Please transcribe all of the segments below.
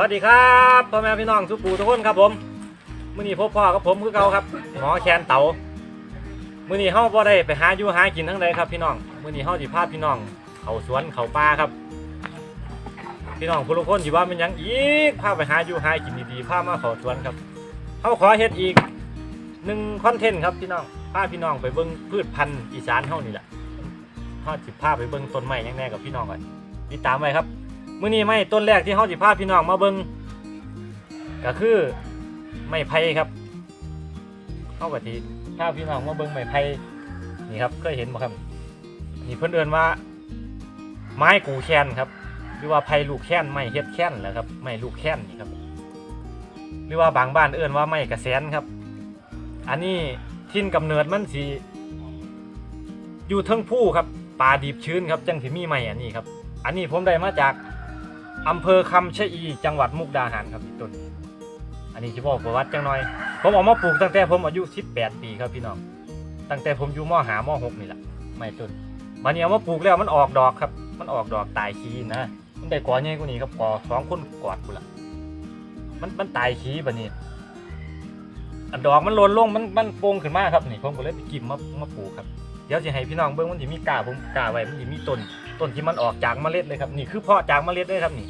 สวัสดีครับพ่อแม่พี่น้องทุกปู่ทุกคนครับผมมื้อนี้พบพ่อกับผมคือเก่าครับหมอแคนเต๋ามื้อนี้เฮาบ่ได้ไปหาอยู่หากินทั้งใดครับพี่น้องมื้อนี้เฮาสิพาพี่น้องเขาสวนเขาป่าครับ พี่น้องผู้ทุกคนสิว่ามันหยังอีกพาไปหาอยู่หากินดีๆพามาเขาสวนครับเฮาขอเฮ็ดอีกหนึ่งคอนเทนต์ครับพี่น้องพาพี่น้องไปเบิ่งพืชพันธุ์อีสานเฮานี่แหละเฮาสิพาไปเบิ่งต้นไม้แน่ๆกับพี่น้องก่อนติดตามไว้ครับ มื้อนี้ไม้ต้นแรกที่เฮาสิพาพี่น้องมาเบิ่งก็คือไม้ไผ่ครับเฮาก็สิพาพี่น้องมาเบิ่งไม้ไผ่นี่ครับเคยเห็นบ่ครับนี่เพิ่นเอิ้นว่า ไม้กูแค้นครับหรือว่าไผ่ลูกแค้นไม้เฮ็ดแค้นแหละครับไม้ลูกแค้นนี่ครับหรือว่าบางบ้านเอิ้นว่าไม้กระแสนครับ อันนี้ทิ่นกำเนิดมันสิอยู่เทิงผู้ครับป่าดิบชื้นครับจังสิมีไม้อันนี้ครับ อันนี้ผมได้มาจาก อำเภอคำชะอีจังหวัดมุกดาหารครับพี่ต้นอันนี้จะบอกประวัติจังหน่อย ผมเอามาปลูกตั้งแต่ผมอายุ 18 ปีครับพี่น้อง ตั้งแต่ผมอยู่มหามหกนี่แหละไม่ต้นวันนี้เอามาปลูกแล้วมันออกดอกครับ มันออกดอกตายขี้นะมันได้กอใหญ่กว่านี้ครับกอสองคนกอดกูละมันมันตายขี้แบบนี้อันดอกมันหล่นลงมันมันโป่งขึ้นมาครับนี่ผมก็เลยไปกิมมามาปลูกครับเดี๋ยวจะให้พี่น้องเบิ้งมันจะมีกาผมกาไว้มันจะมีต้น ต้นที่มันออกจากเมล็ดเลยครับนี่คือเพาะจากเมล็ดเลยครับนี่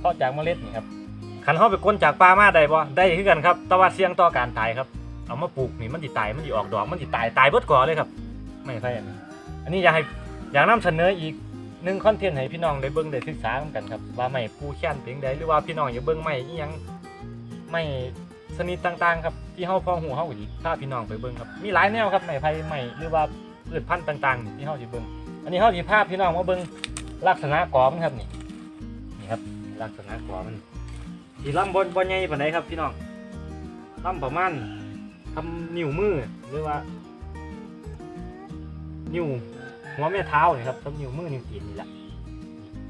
เพาะจากเมล็ดนี่ครับขันเขาไปก้นจากปลามาได้บ่ได้คือกันครับ แต่ว่าเสี่ยงต่อการตายครับ เอามาปลูกนี่มันสิตายมันสิออกดอกมันสิตายตายเบิดก่อเลยครับ ไม่ใช่อันนี้อันนี้อยากให้อยากนำเสนออีกหนึ่งคอนเทนต์ให้พี่น้องได้เบิ่งได้ศึกษากันครับว่าไม่ปูแค้นเพียงใดหรือว่าพี่น้องอย่าเบิ่งไม่ยังไม่ชนิดต่างๆครับที่เฮาพ่อหูเฮาอีกถ้าพี่น้องไปเบิ่งครับมีหลายแนวครับไม้ไผ่ไม้หรือว่าพืชพันธุ์ต่างๆ ที่เฮาสิเบิ่ง อันนี้เขาสีภาพพี่น้องมาเบิ่งลักษณะกรอบมันครับนี่นี่ครับลักษณะกรอบมันสีลำบนบนใหญ่ปานใดครับพี่น้องลำประมาณทำนิ้วมือหรือว่า นิ้วหัวแม่เท้านี่ครับทำนิ้วมือนิ้วตีนนี่แหละ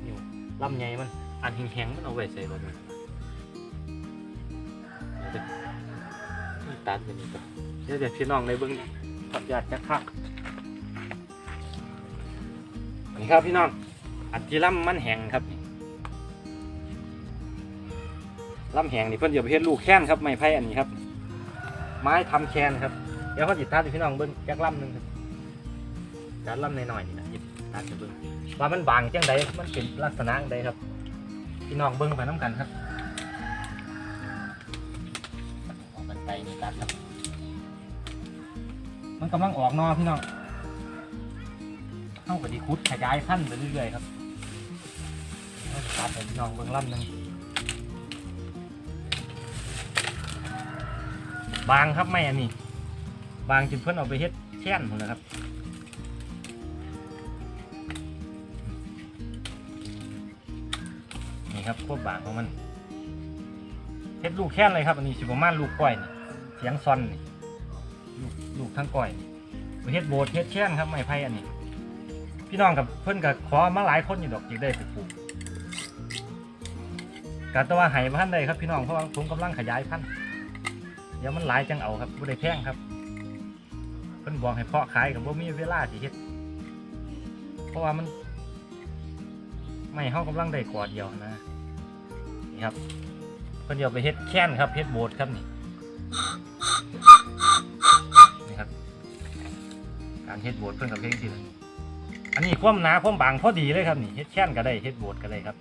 นิ้วลำใหญ่มัน อันแข็งๆมันเอาไว้ใส่บบนี้เดี๋ยวนี่ตัดไปนี่ก่อนเดี๋ยวเดี๋ยวพี่น้องในเบิ่งขออนุญาตจะคัก นี่ครับพี่น้องอัดที่ล่ำมันแห้งครับล่ำแห้งนี่เพิ่นเดี๋ยวไปเฮ็ดลูกแค้นครับไม้ไผ่อันนี้ครับ ไม้ทำแคนครับเดี๋ยวเขาจิตตัดให้พี่น้องเบิ้งแจ็คล่ำหนึ่งครับจัดล่ำหน่อยๆนี่นะจิตตัดให้เบิ้งว่ามันบางจังใดมันเป็นลักษณะใดครับ พี่น้องเบิ้งไปน้ำกันครับออกกันไกลนี่ตัดครับ มันกำลังออกนอพี่น้อง เข้ากับดีคุดขยายพันธุ์ไปเรื่อยๆครับเราจะตัดให้พี่น้องเบิ่งล่ำหนึ่งบางครับไม่อันนี้ บางจนเพิ่นเอาไปเฮ็ดแช่นหมดแล้วครับนี่ครับพวกบางของมันเฮ็ดลูกแค่นเลยครับอันนี้สิประมาณลูกก้อยนี่เสียงซอนนี่ลูกลูกทั้งก้อยไปเฮ็ดโบสถ์เฮ็ดแช่นครับไม้ไผ่อันนี้ พี่น้องกับเพื่อนกับขอมาหลายคนอยู่ดอกอยากได้ไปปลูกกาตว่าไห้พันได้ครับพี่น้องเพราะว่าผมกำลังขยายพันธุ์เดี๋ยวมันหลายจังเอาครับบ่ได้แพงครับ เพิ่นบอกให้เพาะขายกับบ่มีเวลาสิเฮ็ดเพราะว่ามัน ไม่เฮากำลังได้กอดเดียวนะนี่ครับเพิ่นเดี๋ยวไปเฮ็ดแค้นครับเฮ็ดโบสถ์ครับนี่นี่ครับ การเฮ็ดโบสถ์เพิ่นกับเพลงสิ อันนี้ความหนาความบางพอดีเลยครับนี่เฮ็ดแค้นก็ได้เฮ็ดโบดก็ได้ครับ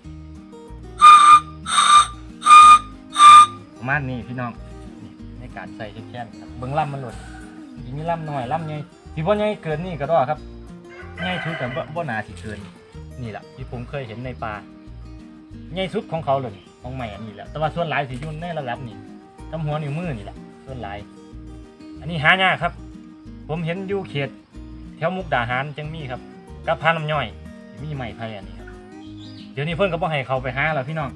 ประมาณนี้พี่น้องนี่ในการใส่เฮ็ดแค้นครับเบิ่งลำมันหลุดทีมีลำหน่อยลำใหญ่สิบ่ใหญ่เกินนี่ก็ได้ครับใหญ่สุดแต่บ่บ่หนาสิเกินนี่แหละที่ผมเคยเห็นในป่าใหญ่สุดของเขาเลยของใหม่อันนี้แหละแต่ว่าส่วนหลายสิอยู่ในระดับนี้ทำหัวนิ้วมือนี่แหละส่วนหลาย อันนี้หายากครับ ผมเห็นอยู่เขตแถวมุกดาหารจังมีครับ กับพาน้ำย่อยมีไม้ไผ่อันนี้ครับเดี๋ยวนี้เพิ่อนก็บ่ให้เขาไปหาแล้วพี่น้อง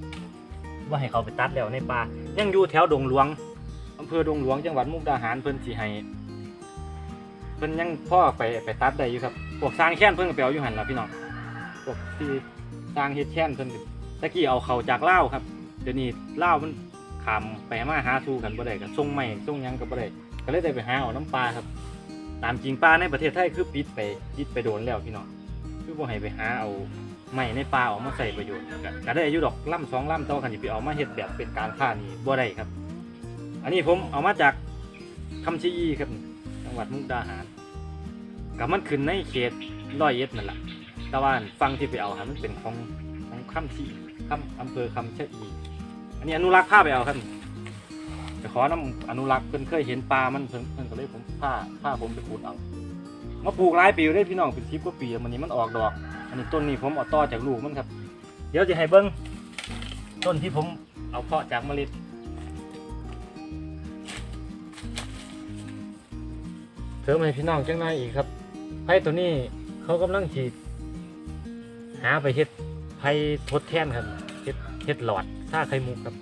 บ่ให้เขาไปตัดแล้วในป่ายังอยู่แถวดงหลวงอำเภอดงหลวงจังหวัดมุกดาหารเพิ่อนสิให้เพิ่อนยังพ่อไปไปตัดได้อยู่ครับพวกสร้างแค้นเพิ่อนก็ไปเอาอยู่หั่นล่ะพี่น้องพวกที่สร้างเฮ็ดแค้นเพิ่อนก็ตะกี้เอาเขาจากเลาครับ เดี๋ยวนี้เลามันขามไปมาหาสู่กันบ่ได้ก็ส่งไม้ส่งยังก็บ่ได้ก็เลยได้ไปหาเอาน้ำปลาครับ ตามจริงปลาในประเทศไทยคือปิดไปปิดไปโดนแล้วพี่น้อง คือบ่ให้ไปหาเอาไม้ในป่าออกมาใส่ประโยชน์ก็ก็ได้อายุดอกล่ำสองล่ำต่ว่าคันสิไปเอามาเฮ็ดแบบเป็นการค้านี่บ่ได้ครับ อันนี้ผมเอามาจากคำชะอีครับจังหวัดมุกดาหารกับมันขึ้นในเขตร้อยเอ็ดนั่นแหละแต่ว่าฟังที่ไปเอาครับมันเป็นของของคำชะอีคำอำเภอคำชะอีอันนี้อนุรักษ์ผ้าไปเอาครับไปขอน้ำอนุรักษ์เพิ่นเคยเห็นปลามันเพิ่นเพิ่นก็เลยผมผ้าผ้าผมไปขุดเอา มาปลูกหลายปีเลยพี่น้องเป็นสิบกว่าปีมันนี้มันออกดอก อันนี้ต้นนี้ผมเอาต่อจากลูกมันครับ เดี๋ยวจะให้เบิ้งต้นที่ผมเอาเพาะจากเมล็ดเสริมให้พี่น้องจังหน่อยอีกครับไผ่ตัวนี้เขากำลังฉีดหาไปเฮ็ดไผ่ทดแทนครับเฮ็ดเฮ็ดหลอดซ่าไข่มุกครับ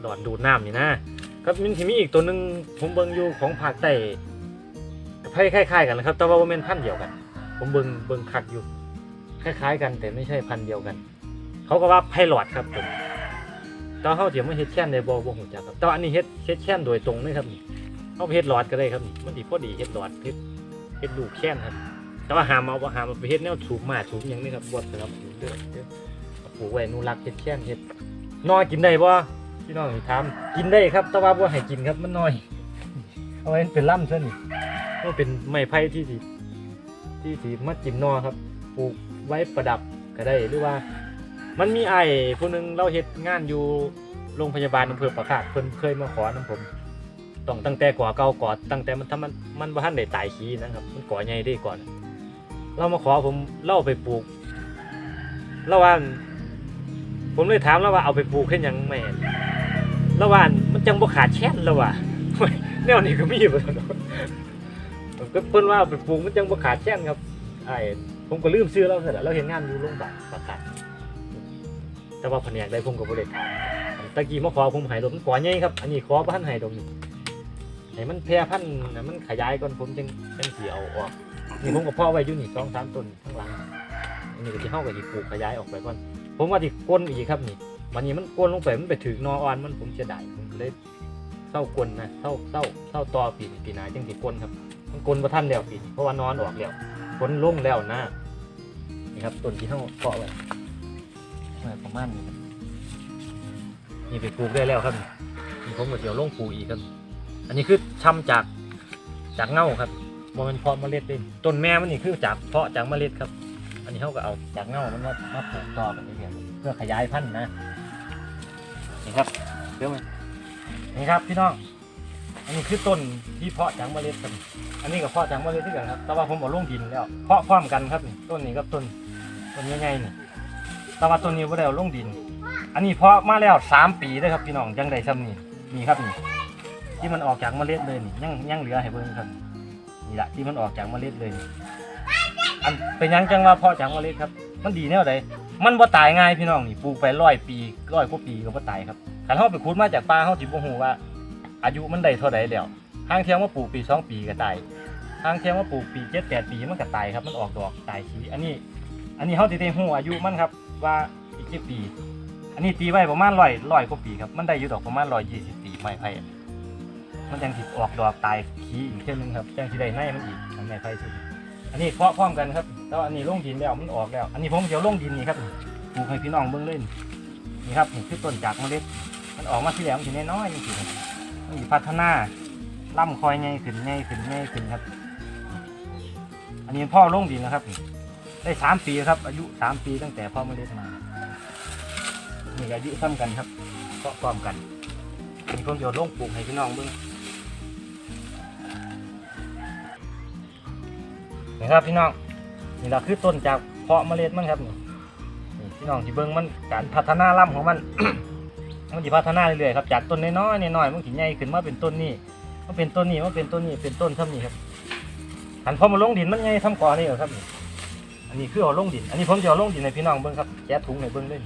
หลอดดูดน้ำนี่นะ ครับมันที่มีอีกตัวหนึ่งผมเบิ่งอยู่ของภาคใต้ คล้ายๆกันนะครับ แต่ว่าบ่แม่นพันเดียวกัน ผมเบิงเบิงคักอยู่ คล้าย ๆ กันแต่ไม่ใช่พันเดียวกัน เขาก็ว่าไผ่หลอดครับผมแตอนเขาเดี๋ยวมาเฮ็ดแช่นในบ่บ่ฮู้จักครับแต่อันนี้เฮ็ดเฮ็ดแช่นโดยตรงเลยครับนี่เอาเฮ็ดหลอดก็ได้ครับนี่มันดีพอดีเฮ็ดหลอดเฮ็ดเฮ็ดลูกแค้นครับ แต่ว่าหามเอาหามเอาไปเฮ็ดแนวถูกมาถูกหยังนี่ครับบดครับเด้อเด้อเอาปลูกไว้นุรักเฮ็ดแค้นเฮ็ดนอกินได้บ่พี่น้องถามกินได้ครับ แต่ว่าบ่ให้กินครับมันน้อย เอาไว้เป็นล่ำซะนี่ ก็เป็นไม้ไผ่ที่สิที่สิมากินนอครับปลูกไว้ประดับก็ได้หรือว่า มันมีไอ้ผู้หนึงเราเฮ็ดงานอยู่โรงพยาบาลอำเภอปะขากเพิ่นเคยมาขอนํผมต้องตั้งแต่ก่อเก่าก่อตั้งแต่มันถ้ามันมันบ่ทันได้ตายขี้นะครับ มันก่อใหญ่ได้ก่อน เรามาขอผมเล่าไปปลูกแล้วว่าผมเลยถามแล้วว่าเอาไปปลูกแค่ยังแม่นแล้วว่ามันจังบ่ขาดแช่นแล้วว่ะแนวนี้ก็มีบ่ เนาะผมก็เพิ่นว่าไปปลูกมันจังบ่ขาดแช่นครับไอ้ผมก็ลืมซื้อแล้วเสร็จแล้วเราเห็นงานอยู่โรงพยาบาลประกาศแต่ว่าแผนกใดผมก็บ่ได้ถามตะกี้มาขอผมให้ดอกมันก่อใหญ่ครับ อันนี้ขอบ่ทันให้ดอกนี่ให้มันแพร่พันธุ์มันขยายก่อนผมจังจังสิเอาออกนี่ผมก็เพาะไว้อยู่นี่สองสามต้นข้างหลังอันนี้ก็ที่เฮาก็สิปลูกขยายออกไปก่อน ผมว่าที่ก้นอีกครับนี่วันนี้มันก้นลงไปมันไปถึงนออ่อนมันผมเสียดายผมเลยเศร้ากลนนะเศร้าเศร้าเศร้าต่อปีปีนาจังสิก้นครับ มันก้นบ่ทันแล้วปีนี้เพราะว่านอนออกแล้วก้นลงแล้วนะนี่ครับต้นที่เฮาเพาะไว้ประมาณนี้ครับนี่ไปปลูกได้แล้วครับนี่ผมก็เดี๋ยวลงปลูกอีกครับ อันนี้คือช่ำจากจากเง่าครับมันเป็นเพาะเมล็ดเองต้นแม่มันนี่คือจากเพาะจากเมล็ดครับ อันนี้เขาก็เอาจากเง่ามันมามาปลูกต่อกันเรื่อยๆเพื่อขยายพันธุ์นะนี่ครับเดี๋ยวมานี่ครับพี่น้อง อันนี้คือต้นที่เพาะจากเมล็ดครับ อันนี้ก็เพาะจากเมล็ดที่กันครับ แต่ว่าผมเอาลงดินแล้วเพาะพร้อมกันครับต้นนี้กับต้นต้นใหญ่ๆนี่แต่ว่าต้นนี้ไม่ได้เอาลงดิน อันนี้เพาะมาแล้วสามปีเลยครับพี่น้องยังได้ซ้ำนี่นี่ครับนี่ที่มันออกจากเมล็ดเลยนี่ยังยังเหลือให้เบิ่งครับนี่แหละที่มันออกจากเมล็ดเลยอันเป็นยังจังว่าเพาะจากเมล็ดครับ มันดีแนวใดมันบ่ตายง่ายพี่น้องนี่ปลูกไปร้อยปีร้อยกว่าปีก็บ่ตายครับถ้าเฮาไปขุดมาจากป่าเฮาสิบ่ฮู้ว่า อายุมันได้เท่าใดแล้ว ห้างเทียมว่าปลูกปีสองปีก็ตายห้างเทียมว่าปลูกปีเจ็ดแปดปีมันก็ตายครับ มันออกดอกตายขี้อันนี้ อันนี้เฮาสิได้ฮู้อายุมันครับว่าอีกกี่ปี อันนี้ตีไว้ประมาณร้อยร้อยกว่าปีครับมันได้อยู่ดอกประมาณร้อยยี่สิบปีไม้ไผ่มันยังติดออกดอกตายขี้อีกเท่านึงครับยังที่ได้ในมันอีกทำไมไฟสุดอันนี้เพาะพร้อมกันครับแล้วอันนี้ลงดินแล้วมันออกแล้ว อันนี้ผมเดี๋ยวลงดินนี่ครับปลูกให้พี่น้องเบิ่งเล่นนี่ครับนี่คือต้นจากเมล็ดมันออกมาที่แหลมทีน้อยๆนี่สิครับมันสิพัฒนา ล่ำคอยไงขึ้นไงขึ้นไงขึ้นครับ อันนี้พ่อลงดินะครับ ได้สามปีครับ อายุสามปีตั้งแต่พ่อเมล็ดมานี่อายุซ้ำกันครับเพาะพร้อมกันมีคนเดียวลงปลูกให้พี่น้องเบิ่งนี่ครับพี่น้องนี่เราคือต้นจากเพาะเมล็ดมันครับพี่น้องที่เบิ่งมันการพัฒนาลำของมันมันจะพัฒนาเรื่อยๆครับจากต้นน้อยๆน้อยๆมันถึงใหญ่ขึ้นมาเป็นต้นนี้ มันเป็นต้นนี้มันเป็นต้นนี้เป็นต้นเท่านี้ครับหันพอมาลงดินมันไงทำก่อนี่เหรอครับอันนี้คือเอาลงดิน อันนี้ผมจะเอาลงดินให้พี่น้องเบิ่งครับแกะถุงให้เบิ่งเลย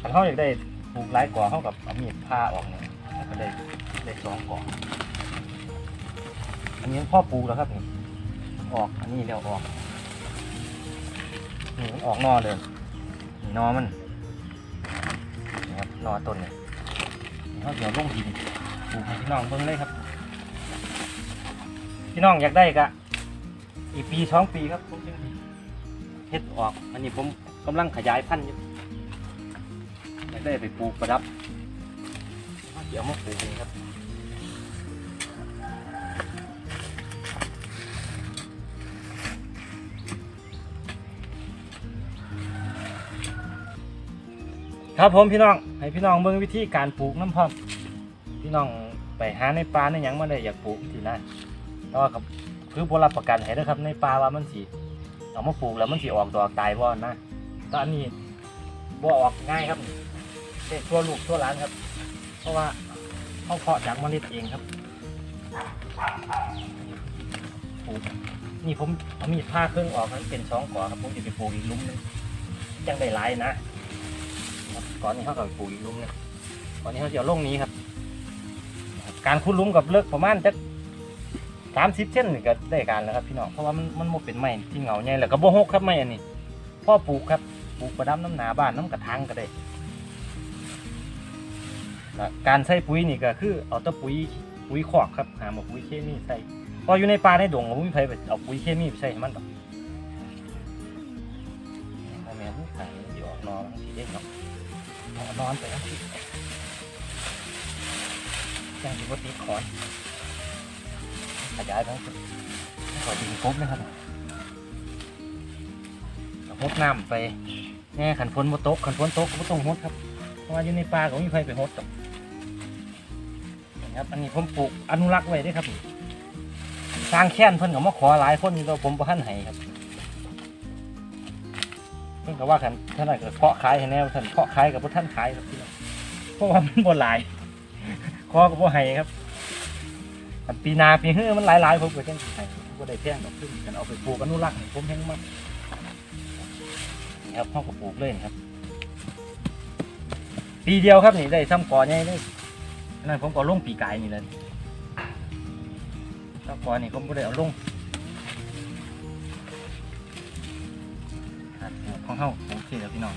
หันเขาอยากได้ปลูกหลายก่อเข้ากับเอามีดผ้าออกเนี่ยก็ได้ได้สองก่ออันนี้พ่อปลูกแล้วครับนี่ออกอันนี้แล้วออกนี่มันออกนอเลยนี่นอมันนี่ครับนอต้นเนี่ยเขาเดี๋ยวลงดิน ปลูกให้พี่น้องเบิ่งเลยครับ พี่น้องอยากได้กะอีกปีสองปีครับผมจึงเฮ็ดออก อันนี้ผมกำลังขยายพันธุ์อยู่อยากได้ไปปลูกประดับเดี๋ยวมาปลูกเองครับครับผมพี่น้อง ให้พี่น้องเบิ่งวิธีการปลูกน้ำพร้อม พี่น้องไปหาในป่าในหยังมาได้อยากปลูกทีนะแต่ว่ากับคือบ่รับประกันให้เด้อครับ ในป่าว่ามันสิเอามาปลูกแล้วมันสิออกดอกตายบ่นะแตอนนี้บ่ออกง่ายครับเด็ทั่วลูกทั่วหลานครับ เพราะว่าเขาเพาะจากเมล็ดเองครับปลูกนี่ผมเอามีดผ่าเครื่องออกมันเป็นสองก่อครับผมจะไปปลูกอีกลุมหนึงยังได้หลายนะก่อนนี้เขาก็ปลูกอีกลุมหนึงก่อนนี้เขาจะลงนี้ครับ การขุดหลุมกับเลิกประมาณจะสามสิบเส้นนี่ก็ได้การแล้วครับพี่น้องเพราะว่ามันมันโมเป็นไม้ที่เหงาใหญ่แล้วก็บ่หกครับไม้อันนี้พ่อปลูกครับปลูกประดับน้ำหนาบ้านน้ำกระถางก็ได้การใส่ปุ๋ยนี่ก็คือเอาตะปุ๋ยปุ๋ยคอกครับหามาปุ๋ยเคมีใส่พออยู่ในป่าในดงผมไม่เคยไปเอาปุ๋ยเคมีไปใส่ให้มันหรอกโมเมนต์ไหนเดี๋ยวออกนอนบางทีเด็กเนาะเอานอนไปทั้งที ยังอยู่บนตีขอนขยายไปขอดินครบนะครับหดน้ำไปแง่ขันฝนมาตกขันฝนตกก็ต้องหดครับ เพราะว่าอยู่ในป่าก็ไม่มีไฟไปหดหรอกนะครับ อันนี้ผมปลูกอนุรักษ์ไว้ด้วยครับสร้างแค้นเพิ่นก็มาขอหลายคนอยู่แล้วผมบ่ทันให้ครับ เพิ่นก็ว่าขันท่านไหนก็เคาะขายให้แน่ท่านเคาะขายกับบ่ท่านขายครับพี่เพราะว่ามันบ่หลาย อก็บ่ให้ครับปีนาปีเฮือมันหลายๆผมก็จังสิให้บ่ได้แพงดอกขึ้นกันเอาไปปลูกอนุรักษ์นี่ผมแฮงมากนี่ครับเฮาก็ปลูกเลยครับ ปีเดียวครับนี่ได้ซ้ำกอใหญ่เลยอันนั้นผมก็ลงปีกายนี่เลยซ้ำกอนี่ผมก็ได้เอาลงครับปลูกของเฮาปลูกที่แล้วพี่น้อง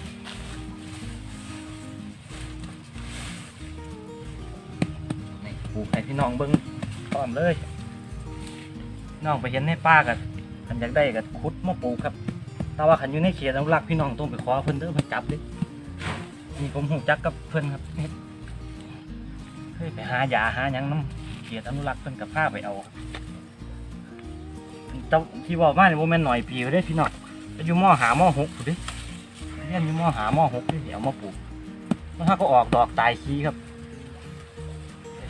ลูกให้พี่น้องเบิ้งพร้อมเลย น้องไปเห็นในป่ากันขันอยากได้กันขุดมาปลูกครับ แต่ว่าขันอยู่ในเขตอนุรักษ์พี่น้องต้องไปขอเพิ่นเด้อเพิ่นจับเด้นี่ผมหูจักกับเพิ่นครับเฮ็ดเคยไปหายาหายังน้ำเขตอนุรักษ์เพิ่นกับผ้าไปเอาเจ้าที่บอกมาเนี่ยโมแมนหน่อยปีเด้พี่น้องไปอยู่มอหาหมอหกด้เรียนอยู่มอหาหมอหกเด้เดี๋ยวมาปลูกแล้วถ้าก็ออกดอกตายขี้ครับ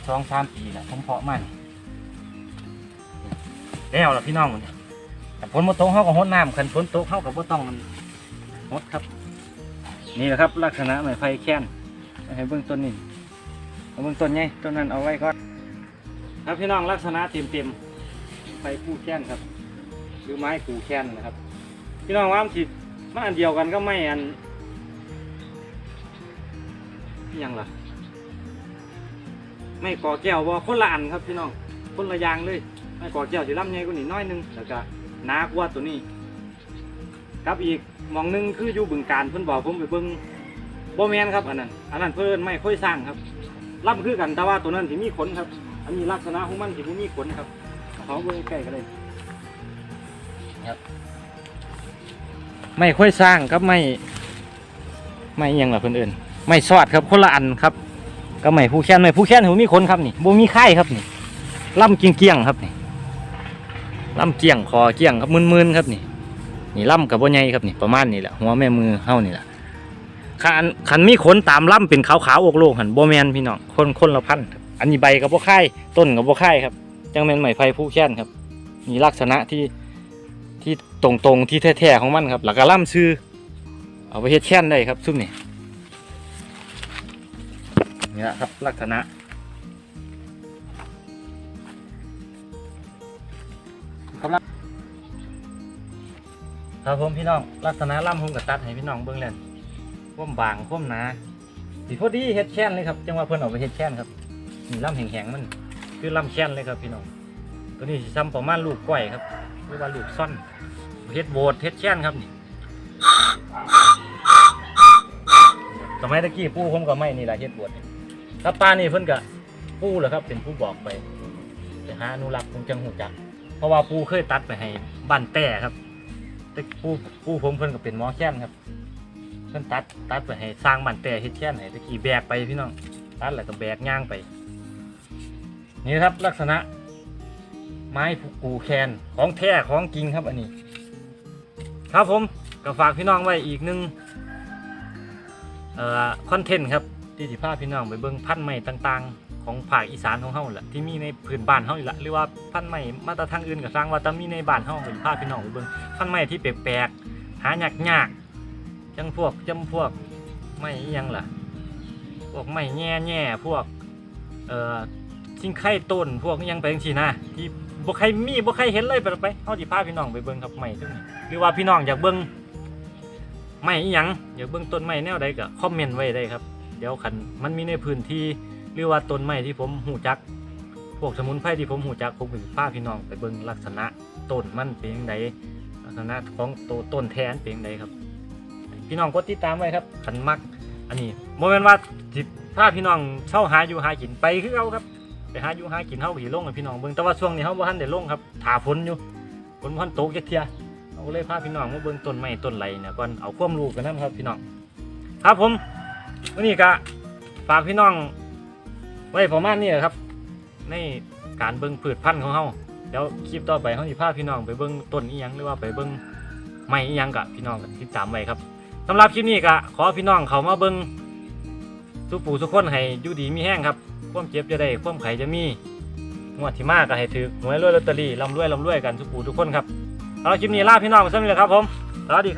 สองสามปีแหละผมเพาะมันแล้วล่ะพี่น้องมันแต่ฝนมาตกเขาก็หดน้ำขันฝนตกเขาก็บ่ต้องหดครับ นี่แหละครับลักษณะไม้ไผ่แค้นให้เบื้องต้นนี่เอาเบื้องต้นไงต้นนั้นเอาไว้ก่อนครับพี่น้องลักษณะเต็มเต็มไผ่คู่แค้นครับหรือไม้คู่แค้นนะครับ พี่น้องว่ามันสิมันอันเดียวกันก็ไม่อันยังล่ะ ไม่ก่อแก้วว่าคนละอันครับพี่น้องคนละยางเลย ไม่ก่อแก้วสิลำใหญ่กว่านี้น้อยหนึงแล้วก็หนากว่าตัวนี้ครับอีกมองหนึงคืออยู่บึงการเพิ่นบอกผมไปเบิ่งบ่แมนครับอันนั้นอันนั้นเพิ่นไม่ค่อยสร้างครับลำคือกันแต่ว่าตัวนั้นสิมีขนครับ อันนี้ลักษณะของมันสิบ่มีขนครับเขาเบิ่งใกล้กันเลยครับไม่ค่อยสร้างครับไม่ ไม่อิหยังล่ะเพิ่นเอิ้นไม่สอดครับคนละอันครับ ก็ไม่ผู้แค้นไม่ผู้แค้นหูมีคนครับนี่บ่มีไข่ครับนี่ล่ำเกียงเกียงครับนี่ล่ำเกียงคอเกียงครับมึนๆครับนี่ นี่ล่ำกับบ่ใหญ่ครับนี่ประมาณนี้แหละหัวแม่มือเฮานี่แหละขันขันมีขนตามล่ำเป็นขาวๆอกโลกหันโบแมนพี่น้องคนคนละพันครับอันนี้ใบกับบ่ไข่ต้นกับบ่ไข่ครับจังแม่นไม้ไผ่ผู้แค้นครับนี่ลักษณะที่ที่ตรงๆที่แท้ๆของมันครับหลักกระล่ำซื้อเอาไปเฮ็ดแค้นได้ครับซุ่มนี่ นี่แหละครับ ลักษณะ ครับครับผมพี่น้องลักษณะล่ำผมกับตัดให้พี่น้องเบิ่งแล้วคว่มบางคว่มหนาสีพอดีเฮ็ดแค้นเลยครับจังว่าเพิ่นเอาไปเฮ็ดแค้นครับนี่ล่ำแข็งๆมันคือล่ำแค้นเลยครับพี่น้องตัวนี้สิซ้ำประมาณลูกก้อยครับหรือว่าลูกซ่อนเฮ็ดโบดเฮ็ดแค้นครับนี่สมัยตะกี้ปู่ผมก็ไม่นี่แหละเฮ็ดโบดนี่ ครับป้านี่เพิ่นก็ปู่เหรอครับ เป็นผู้บอกไปไปหาอนุรักษ์คงจังหูจัก เพราะว่าปูเคยตัดไปให้บ้านแต่ครับ แต่ปูปูผมเพิ่นก็เป็นหมอแค้นครับ เพิ่นตัดตัดไปให้สร้างบ้านแต่เฮ็ดแค้นให้ตะกี้แบกไปพี่น้องตัดแล้วก็แบกย่างไป นี่ครับลักษณะ ไม้ผูกูแคนของแท้ของจริงครับอันนี้ ครับผมก็ฝากพี่น้องไว้อีกหนึ่งเอ่อคอนเทนต์ครับ ที่สิพาพี่น้องไปเบิ่งพันธุ์ไม้ต่างๆ ของภาคอีสานของเฮาแหละที่มีในพื้นบ้านเฮาอยู่ละหรือว่าพันธุ์ไม้มาตรทางอื่นก็สร้างว่าแตมีในบ้านเฮาก็สิพาพี่น้องไปเบิ่งพันธุ์ไม้ที่แปลกๆหายากๆจังพวกจำพวกไม้อิหยังล่ะพวกไม้แง่แง่พวกเอ่อชิงไข่ต้นพวกยังไปจังซี่นะที่บ่ใครมีบ่ใครเห็นเลยไปไปเฮาสิพาพี่น้องไปเบิ่งครับไม้ตรงนี้หรือว่าพี่น้องอยากเบิ่งไม้อีหยังอยากเบิ่งต้นไม้แนวใดก็คอมเมนต์ไว้ได้ครับ เดี๋ยวคันมันมีในพื้นที่หรือว่าต้นไม้ที่ผมหูจัก พวกสมุนไพรที่ผมหูจักผมก็สิพาพี่น้องไปเบิ่งลักษณะต้นมันเป็นจังไดลักษณะของตัวต้นแทนเป็นจังไดครับ พี่น้องกดติดตามไว้ครับคันมัก อันนี้โมเมนต์ว่าสิพาพี่น้องเช่าหาอยู่หากินไปคือเอาครับไปหาอยู่หากินเฮาก็สิลงให้พี่น้องเบิ่งแต่ว่าช่วงนี้เฮาบ่ทันได้ลงครับถาฝนอยู่ฝนบ่ทันตกจักเทียเอาเลยพาพี่น้องมาเบิ่งต้นไม้ต้นไรเนี่ยก่อนเอาความรู้กันนะครับพี่น้อง ครับผม วันนี้ก็ฝากพี่น้อง ไว้ประมาณนี้ครับ ในการเบิ่งพืชพันธุ์ของเฮาเดี๋ยวคลิปต่อไปเฮาสิพาพี่น้องไปเบิ่งต้นอีหยังหรือว่าไปเบิ่งไม้อีหยังกะพี่น้องก็ติดตามไว้ครับสำหรับคลิปนี้ก็ขอพี่น้องเขามาเบิ่งสุปูสุกคนให้อยู่ดีมีแห้งครับควมเจ็บจะได้ควมไข่จะมีงวดที่มากก็ให้ถือหวยรวยลอตเตอรี่ร่ำรวยร่ำรวยกันทุกปูทุกคนครับเอาคลิปนี้ลาพี่น้องไปซะนี่แหละครับผมสวัสดี